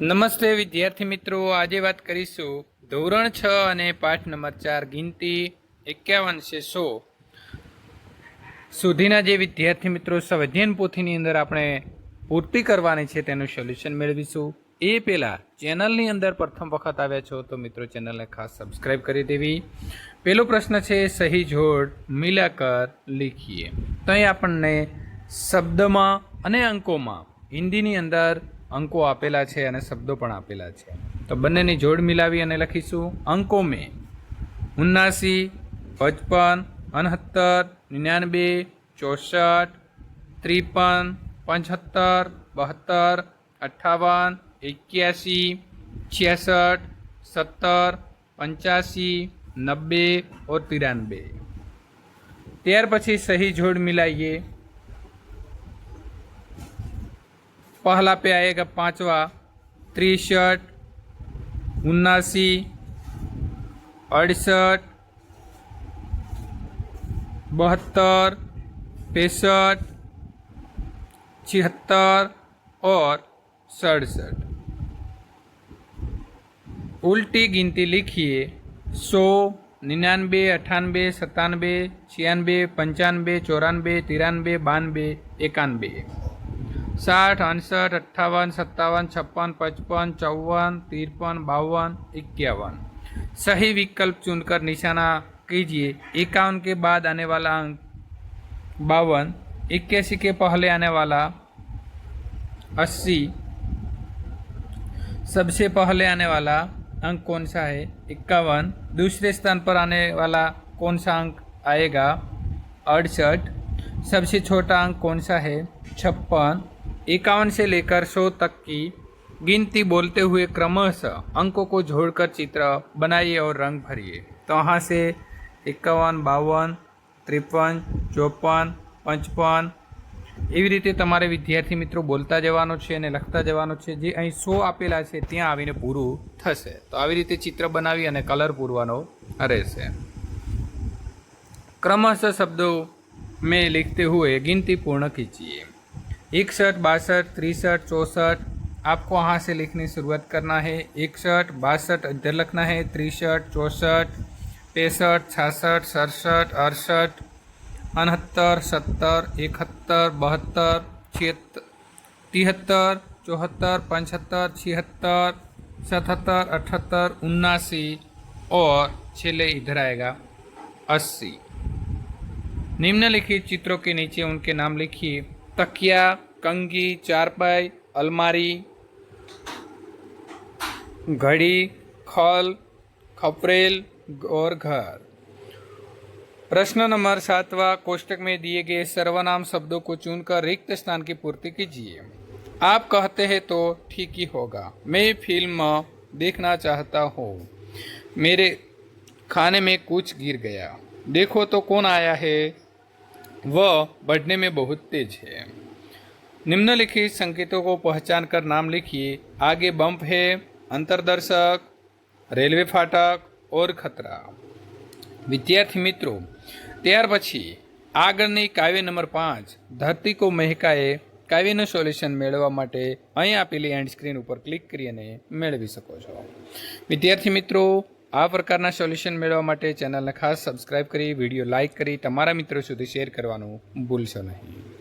નમસ્તે વિદ્યાર્થી મિત્રો, આજે વાત કરીશું ધોરણ છ અને પાઠ નંબર ચાર, ગિનતી એકાવન સો. સુધીના જે વિદ્યાર્થી મિત્રો સંવિધાન પોથીની અંદર આપણે પૂર્તિ કરવાની છે તેનું સોલ્યુશન મેળવીશું. એ પહેલાં ચેનલની અંદર પ્રથમ વખત આવ્યા છો તો મિત્રો, ચેનલને ખાસ સબસ્ક્રાઈબ કરી દેવી. પહેલો પ્રશ્ન છે, સહી જોડ મિલાકર લીખીએ. તો અહીં આપણને શબ્દમાં અને અંકોમાં હિન્દીની અંદર અંકો આપેલા છે અને શબ્દો પણ આપેલા છે. તો બંનેની જોડ મિલાવી અને લખીશું. અંકો મેં ઉન્નાસી, પચપન અનહત્તર નિન્યાનબે, ચોસઠ, ત્રેપન પંચહત્તર બહત્તર, અઠ્ઠાવન, એક્યાસી, છ્યાસઠ, સત્તર, પંચ્યાસી, નબ્બે ઓર તિરાનબે ત્યાર પછી સહી જોડ મિલાઈએ. पहला पे आएगा पांचवा, तिरसठ, उन्नासी, अड़सठ, बहत्तर, पैंसठ, छिहत्तर और सड़सठ। उल्टी गिनती लिखिए, सौ, निन्यानवे अट्ठानबे सत्तानवे, छियानवे, पंचानवे, चौरानवे, तिरानवे, बानवे इक्यानवे साठ अड़सठ अट्ठावन सत्तावन, छप्पन, पचपन, चौवन, तिरपन, बावन, इक्यावन। सही विकल्प चुनकर निशाना कीजिए। इक्यावन के बाद आने वाला अंक बावन, इक्यासी के पहले आने वाला अस्सी। सबसे पहले आने वाला अंक कौन सा है? इक्यावन। दूसरे स्थान पर आने वाला कौन सा अंक आएगा? अड़सठ। सबसे छोटा अंक कौन सा है? छप्पन। इक्यावन से लेकर सौ तक की गिनती बोलते हुए क्रमशः अंकों को जोड़कर चित्र बनाइए और रंग भरिए तो वहाँ से इक्यावन बावन ત્રેપન ચોપન પંચપન એવી રીતે તમારે વિદ્યાર્થી મિત્રો બોલતા જવાનું છે અને લખતા જવાનું છે જે અહીં સો આપેલા છે ત્યાં આવીને પૂરું થશે તો આવી રીતે ચિત્ર બનાવી અને કલર પૂરવાનો રહેશે क्रमशः शब्दों में लिखते हुए गिनती पूर्ण कीजिए इकसठ, बासठ, तिरसठ, चौंसठ, आपको वहाँ से लिखने शुरुआत करना है। इकसठ, बासठ, इधर लिखना है। तिरसठ, चौंसठ पैंसठ छाछठ सड़सठ, अड़सठ उनहत्तर सत्तर, इकहत्तर, बहत्तर छिहत्तर तिहत्तर, चौहत्तर, पचहत्तर, छिहत्तर, सतहत्तर, अठहत्तर, उन्नासी और छेले इधर आएगा, अस्सी। निम्नलिखित चित्रों के नीचे उनके नाम लिखिए। तकिया कंगी चारपाई, अलमारी, घड़ी, खल, खपरेल और घर। प्रश्न नंबर सातवा, कोष्टक में दिए गए सर्वनाम शब्दों को चुनकर रिक्त स्थान की पूर्ति कीजिए। आप कहते हैं तो ठीक ही होगा। मैं फ़िल्म देखना चाहता हूँ। मेरे खाने में कुछ गिर गया। देखो तो कौन आया है? वह बढ़ने में बहुत तेज है निम्नलिखित संकेतों को पहचान कर नाम लिखिए आगे बम्प है अंतरदर्शक રેલવે ફાટક ઓર ખતરા વિદ્યાર્થી મિત્રો ત્યાર પછી આગળની કાવ્ય નંબર પાંચ ધરતી કો મહેકાએ કાવ્યનું સોલ્યુશન મેળવવા માટે અહીં આપેલી એન્ડ સ્ક્રીન ઉપર ક્લિક કરી અને મેળવી શકો છો વિદ્યાર્થી મિત્રો આ પ્રકારના સોલ્યુશન મેળવવા માટે ચેનલને ખાસ સબસ્ક્રાઇબ કરી, વીડિયો લાઇક કરી, તમારા મિત્રો સુધી શેર કરવાનું ભૂલશો નહીં.